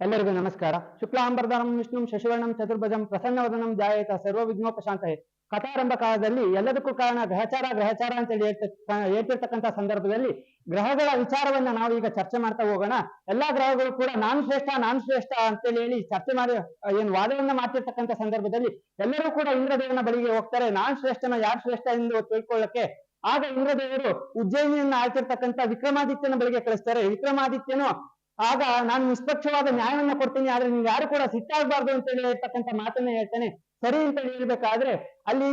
ಎಲ್ಲರಿಗೂ ನಮಸ್ಕಾರ. ಶುಕ್ಲಾಂಬರಧರಂ ವಿಷ್ಣು, ಶಶಿವರ್ಣಂ, ಚತುರ್ಭಜಂ, ಪ್ರಸನ್ನವದನಂ, ಜಾಯೇತ, ಸರ್ವ ವಿಘ್ನೋಪಶಾಂತಯೇ ಕಥಾರಂಭ ಕಾಲದಲ್ಲಿ ಎಲ್ಲದಕ್ಕೂ ಕಾರಣ ಗ್ರಹಚಾರ ಗ್ರಹಚಾರ ಅಂತ ಹೇಳಿ ಹೇಳ್ತಿರ್ತಕ್ಕಂಥ ಸಂದರ್ಭದಲ್ಲಿ ಗ್ರಹಗಳ ವಿಚಾರವನ್ನ ನಾವು ಈಗ ಚರ್ಚೆ ಮಾಡ್ತಾ ಹೋಗೋಣ. ಎಲ್ಲಾ ಗ್ರಹಗಳು ಕೂಡ ನಾನು ಶ್ರೇಷ್ಠ ನಾನು ಶ್ರೇಷ್ಠ ಅಂತೇಳಿ ಹೇಳಿ ಚರ್ಚೆ ಮಾಡಿ ಏನು ವಾದವನ್ನ ಮಾಡ್ತಿರ್ತಕ್ಕಂಥ ಸಂದರ್ಭದಲ್ಲಿ ಎಲ್ಲರೂ ಕೂಡ ಇಂದ್ರದೇವನ ಬಳಿಗೆ ಹೋಗ್ತಾರೆ. ನಾನ್ ಶ್ರೇಷ್ಠನ ಯಾರು ಶ್ರೇಷ್ಠ ಎಂದು ತಿಳ್ಕೊಳ್ಳಕ್ಕೆ ಆಗ ಇಂದ್ರದೇವರು ಉಜ್ಜಯಿನಿಯನ್ನ ಆಳ್ತಿರ್ತಕ್ಕಂಥ ವಿಕ್ರಮಾದಿತ್ಯನ ಬಳಿಗೆ ಕಳಿಸ್ತಾರೆ. ವಿಕ್ರಮಾದಿತ್ಯನು ಆಗ ನಾನು ನಿಷ್ಪಕ್ಷವಾದ ನ್ಯಾಯವನ್ನ ಕೊಡ್ತೀನಿ, ಆದ್ರೆ ನೀವು ಯಾರು ಕೂಡ ಸಿಟ್ಟಾಗಬಾರ್ದು ಅಂತ ಹೇಳಿ ಹೇಳ್ತಕ್ಕಂಥ ಮಾತನ್ನ ಹೇಳ್ತೇನೆ. ಸರಿ ಅಂತ ಹೇಳ್ಬೇಕಾದ್ರೆ ಅಲ್ಲಿ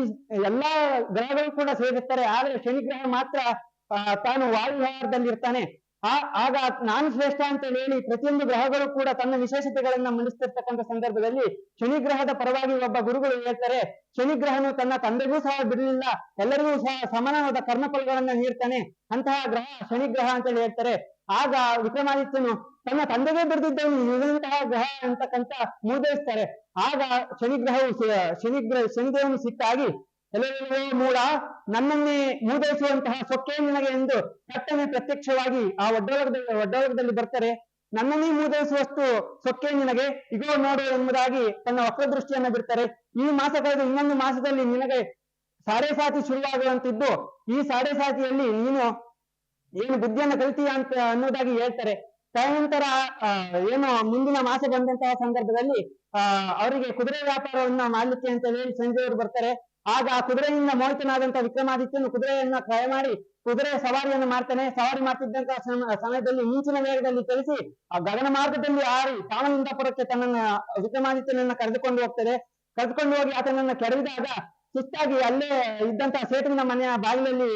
ಎಲ್ಲಾ ಗ್ರಹಗಳು ಕೂಡ ಸೇರಿರ್ತಾರೆ, ಆದ್ರೆ ಶನಿ ಗ್ರಹ ಮಾತ್ರ ತಾನು ವಾಯುವಾರದಲ್ಲಿರ್ತಾನೆ ಆ, ಆಗ ನಾನು ಶ್ರೇಷ್ಠ ಅಂತ ಹೇಳಿ ಪ್ರತಿಯೊಂದು ಗ್ರಹಗಳು ಕೂಡ ತನ್ನ ವಿಶೇಷತೆಗಳನ್ನ ಮಂಡಿಸ್ತಿರ್ತಕ್ಕಂಥ ಸಂದರ್ಭದಲ್ಲಿ ಶನಿ ಗ್ರಹದ ಪರವಾಗಿ ಒಬ್ಬ ಗುರುಗಳು ಹೇಳ್ತಾರೆ ಶನಿ ಗ್ರಹನು ತನ್ನ ತಂದೆಗೂ ಸಹ ಬಿಡಲಿಲ್ಲ, ಎಲ್ಲರಿಗೂ ಸಹ ಸಮಾನವಾದ ಕರ್ಮಫಲಗಳನ್ನ ನೀಡ್ತಾನೆ. ಅಂತಹ ಗ್ರಹ ಶನಿ ಗ್ರಹ ಅಂತ ಹೇಳಿ ಹೇಳ್ತಾರೆ. ಆಗ ವಿಕ್ರಮಾದಿತ್ಯನು ತನ್ನ ತಂದೆಗೆ ಬಿಡದಿದ್ದವನು ಇರುವಂತಹ ಗ್ರಹ ಅಂತಕ್ಕಂತ ಮೂದಯಿಸ್ತಾರೆ ಆಗ ಶನಿಗ್ರಹವು ಶನಿಗ್ರಹ ಸಿಕ್ಕಾಗಿ ಶನಿದೇವನು ಸಿಟ್ಟಾಗಿ ಎಲ್ಲೆಲ್ಲೋ ಮೂಡ, ನನ್ನನ್ನೇ ಮೂದಯಿಸುವಂತಹ ಸೊಕ್ಕೆ ನಿನಗೆ ಎಂದು ತಟ್ಟನೆ ಪ್ರತ್ಯಕ್ಷವಾಗಿ ಆ ಒಡ್ಡೊಳಗದಲ್ಲಿ ಒಡ್ಡೊಳಗದಲ್ಲಿ ಬರ್ತಾರೆ. ನನ್ನನ್ನೇ ಮೂದಯಿಸುವಷ್ಟು ಸೊಕ್ಕೆ ನಿನಗೆ, ಇಗೋ ನೋಡು ಎಂಬುದಾಗಿ ತನ್ನ ವಕ್ರದೃಷ್ಟಿಯನ್ನು ಬಿಡ್ತಾರೆ. ಈ ಮಾಸ ಕಳೆದು ಇನ್ನೊಂದು ಮಾಸದಲ್ಲಿ ನಿನಗೆ ಸಾಡೆ ಸಾತಿ ಶುರುವಾಗುವಂತಿದ್ದು, ಈ ಸಾಡೆ ಸಾತಿಯಲ್ಲಿ ನೀನು ಏನು ಬುದ್ಧಿಯನ್ನು ಕಲಿತೀಯ ಅಂತ ಅನ್ನೋದಾಗಿ ಹೇಳ್ತಾರೆ. ತದನಂತರ ಏನು ಮುಂದಿನ ಮಾಸ ಬಂದಂತಹ ಸಂದರ್ಭದಲ್ಲಿ ಅವರಿಗೆ ಕುದುರೆ ವ್ಯಾಪಾರವನ್ನ ಮಾಡ್ಲಿಕ್ಕೆ ಅಂತ ಹೇಳಿ ಸಂಜೆಯವರು ಬರ್ತಾರೆ. ಆಗ ಆ ಕುದುರೆಯಿಂದ ಮೋಹಿತನಾದಂತಹ ವಿಕ್ರಮಾದಿತ್ಯನು ಕುದುರೆಯನ್ನ ಕ್ರಯ ಮಾಡಿ ಕುದುರೆ ಸವಾರಿಯನ್ನು ಮಾಡ್ತಾನೆ. ಸವಾರಿ ಮಾಡ್ತಿದ್ದಂತಹ ಸಮಯದಲ್ಲಿ ಮುಂಚಿನ ವೇಗದಲ್ಲಿ ಚಲಿಸಿ ಆ ಗಗನ ಮಾರ್ಗದಲ್ಲಿ ಹಾರಿ ತಾಮಲಿಂಗಪುರಕ್ಕೆ ತನ್ನ ವಿಕ್ರಮಾದಿತ್ಯನನ್ನ ಕರೆದುಕೊಂಡು ಹೋಗ್ತದೆ. ಕರೆದುಕೊಂಡು ಹೋಗಿ ಆತನನ್ನ ಕೆಡವಿದಾಗ ಸುಸ್ತಾಗಿ ಅಲ್ಲೇ ಇದ್ದಂತಹ ಸೇತುವಿನ ಮನೆಯ ಬಾಗಿಲಲ್ಲಿ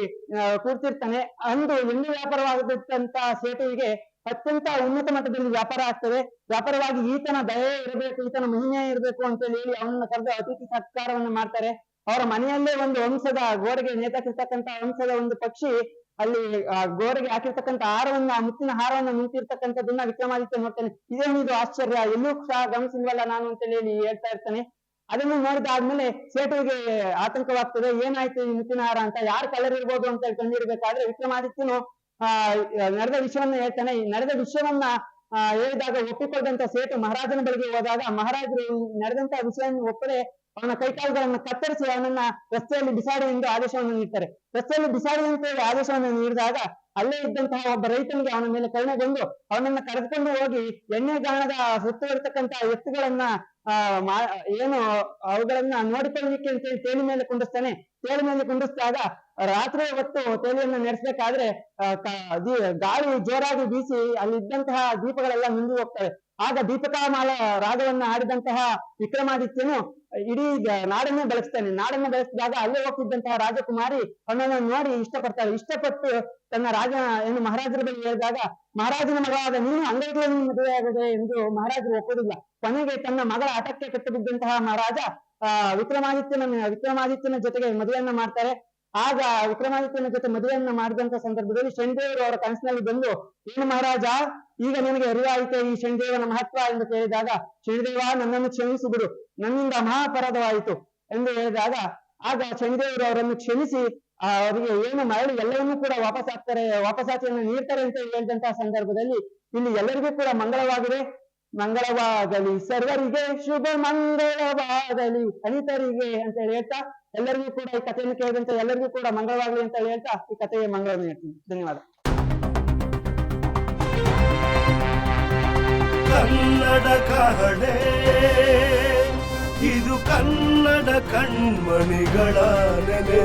ಕೂರ್ತಿರ್ತಾನೆ. ಅಂದು ಎಣ್ಣೆ ವ್ಯಾಪಾರವಾಗಿದ್ದಂತ ಸೇಟುವಿಗೆ ಅತ್ಯಂತ ಉನ್ನತ ಮಟ್ಟದಲ್ಲಿ ವ್ಯಾಪಾರ ಆಗ್ತದೆ. ವ್ಯಾಪಾರವಾಗಿ ಈತನ ದಯೆ ಇರಬೇಕು, ಈತನ ಮಹಿಮೆ ಇರಬೇಕು ಅಂತ ಹೇಳಿ ಅವನನ್ನ ಕರೆದು ಅತಿಥಿ ಸತ್ಕಾರವನ್ನು ಮಾಡ್ತಾರೆ. ಅವರ ಮನೆಯಲ್ಲೇ ಒಂದು ವಂಶದ ಗೋಡೆಗೆ ನೇತಾಕಿರ್ತಕ್ಕಂತ ವಂಶದ ಒಂದು ಪಕ್ಷಿ ಅಲ್ಲಿ ಗೋಡೆಗೆ ಹಾಕಿರ್ತಕ್ಕಂಥ ಹಾರವನ್ನ ಮುತ್ತಿನ ಹಾರವನ್ನ ನಿಂತಿರ್ತಕ್ಕಂಥದ್ದನ್ನ ವಿಕ್ರಮಾದಿತ್ಯ ನೋಡ್ತಾನೆ. ಇದೇನಿದು ಆಶ್ಚರ್ಯ. ಎಲ್ಲೂ ಸಹ ಗಮನಿಸಿಲ್ವಲ್ಲ ನಾನು ಅಂತ ಹೇಳಿ ಹೇಳ್ತಾ ಇರ್ತಾನೆ. ಅದನ್ನು ನೋಡಿದಾದ್ಮೇಲೆ ಸೇಟುವಿಗೆ ಆತಂಕವಾಗ್ತದೆ. ಏನಾಯ್ತು ಈ ಮುತ್ತಿನ ಹಾರ ಅಂತ? ಯಾರು ಇರ್ಬೋದು ಅಂತ ಹೇಳಿ ಕಂಡಿಡ್ಬೇಕಾದ್ರೆ ವಿಕ್ರಮಾದಿತ್ಯನು ನಡೆದ ವಿಷಯವನ್ನ ಹೇಳ್ತಾನೆ. ಈ ನಡೆದ ವಿಷಯವನ್ನ, ಆ, ಹೇಳಿದಾಗ ಒಪ್ಪಿಕೊಂಡಂತ ಸೇತು ಮಹಾರಾಜನ ಬಳಿಗೆ ಹೋದಾಗ ಮಹಾರಾಜರು ನಡೆದಂತ ವಿಷಯವನ್ನು ಒಪ್ಪದೆ ಅವನ ಕೈಕಾಲುಗಳನ್ನು ಕತ್ತರಿಸಿ ಅವನನ್ನ ರಸ್ತೆಯಲ್ಲಿ ಬಿಸಾಡಿ ಎಂದು ಆದೇಶವನ್ನು ನೀಡ್ತಾರೆ. ರಸ್ತೆಯಲ್ಲಿ ಬಿಸಾಡಿ ಅಂತ ಹೇಳಿ ಆದೇಶವನ್ನು ನೀಡಿದಾಗ ಅಲ್ಲೇ ಇದ್ದಂತಹ ಒಬ್ಬ ರೈತನಿಗೆ ಅವನ ಮೇಲೆ ಕರುಣೆಗೊಂಡು ಅವನನ್ನ ಕರೆದುಕೊಂಡು ಹೋಗಿ ಎಣ್ಣೆ ಗಾಣದ ಸುತ್ತುವರಿತಕ್ಕಂತಹ ಎತ್ತುಗಳನ್ನ ಆ, ಮಾ, ಏನು ಅವುಗಳನ್ನ ನೋಡಿಕೊಳ್ಳಲಿಕ್ಕೆ ಅಂತ ಹೇಳಿ ತೇಲಿ ಮೇಲೆ ಕುಂಡಿಸ್ತಾನೆ. ತೇಲಿ ಮೇಲೆ ಕುಂಡಿಸಿದಾಗ ರಾತ್ರಿ ಹೊತ್ತು ತೇಲಿಯನ್ನು ನಡೆಸಬೇಕಾದ್ರೆ ಗಾಳಿ ಜೋರಾಗಿ ಬೀಸಿ ಅಲ್ಲಿದ್ದಂತಹ ದೀಪಗಳೆಲ್ಲ ಮಿಂದು ಹೋಗ್ತವೆ. ಆಗ ದೀಪಕಾಮಾಲ ರಾಗವನ್ನ ಆಡಿದಂತಹ ವಿಕ್ರಮಾದಿತ್ಯನು ಇಡೀ ನಾಡನ್ನು ಬಳಸ್ತಾನೆ. ಬೆಳೆಸ್ತಾನೆ ಬಳಸಿದಾಗ ಅಲ್ಲೇ ಹೋಗ್ತಿದ್ದಂತಹ ರಾಜಕುಮಾರಿ ಅವನನ್ನು ನೋಡಿ ಇಷ್ಟಪಡ್ತಾಳೆ. ಇಷ್ಟಪಟ್ಟು ತನ್ನ ರಾಜ, ಏನು ಮಹಾರಾಜರ ಬಳಿ ಹೇಳಿದಾಗ, ಮಹಾರಾಜನ ಮಗಳಾದ ನೀನು ಮದುವೆ ಆಗದೆ ಎಂದು ಮಹಾರಾಜರು ಒಪ್ಪೋದಿಲ್ಲ. ಕೊನೆಗೆ ತನ್ನ ಮಗಳ ಆಟಕ್ಕೆ ಕಟ್ಟು ಬಿದ್ದಂತಹ ಮಹಾರಾಜ, ಆ ವಿಕ್ರಮಾದಿತ್ಯನ ವಿಕ್ರಮಾದಿತ್ಯನ ಜೊತೆಗೆ ಮದುವೆಯನ್ನ ಮಾಡ್ತಾರೆ. ಆಗ ವಿಕ್ರಮಾದಿತ್ಯನ ಜೊತೆ ಮದುವೆಯನ್ನ ಮಾಡಿದಂತ ಸಂದರ್ಭದಲ್ಲಿ ಶನಿದೇವರು ಅವರ ಕನಸಿನಲ್ಲಿ ಬಂದು, ಏನು ಮಹಾರಾಜ, ಈಗ ನಿನಗೆ ಅರಿವಾಯಿತು ಈ ಶನಿದೇವನ ಮಹತ್ವ? ಎಂದು ಕೇಳಿದಾಗ, ಶನಿದೇವ, ನನ್ನನ್ನು ಕ್ಷಮಿಸಿಬಿಡು ನನ್ನಿಂದ ಮಹಾಪರಾಧವಾಯಿತು. ಎಂದು ಹೇಳಿದಾಗ, ಆಗ ಶನಿದೇವರು ಅವರನ್ನು ಕ್ಷಮಿಸಿ ಅವರಿಗೆ, ಏನು ಮರಳಿ ಎಲ್ಲವನ್ನೂ ಕೂಡ ವಾಪಸ್ ಹಾಕ್ತಾರೆ ವಾಪಸಾತಿಯನ್ನು ನೀಡ್ತಾರೆ ಅಂತ ಹೇಳಿದಂತಹ ಸಂದರ್ಭದಲ್ಲಿ, ಇಲ್ಲಿ ಎಲ್ಲರಿಗೂ ಕೂಡ ಮಂಗಳವಾಗಿದೆ. ಮಂಗಳವಾಗಲಿ, ಸರ್ವರಿಗೆ ಶುಭ ಮಂಗಳವಾಗಲಿ ಅನಿತರಿಗೆ ಅಂತ ಹೇಳಿ ಹೇಳ್ತಾ, ಎಲ್ಲರಿಗೂ ಕೂಡ ಈ ಕಥೆಯನ್ನು ಕೇಳಿದಂತ ಎಲ್ಲರಿಗೂ ಕೂಡ ಮಂಗಳವಾಗಲಿ ಅಂತ ಹೇಳಿ ಹೇಳ್ತಾ, ಈ ಕಥೆಯ ಮಂಗಳವನ್ನು ಹೇಳ್ತೀನಿ. ಧನ್ಯವಾದ. ಕನ್ನಡ ಕಹಳೆ ಇದು ಕನ್ನಡ ಕಣ್ಮಣಿಗಳ ನೆಲೆ.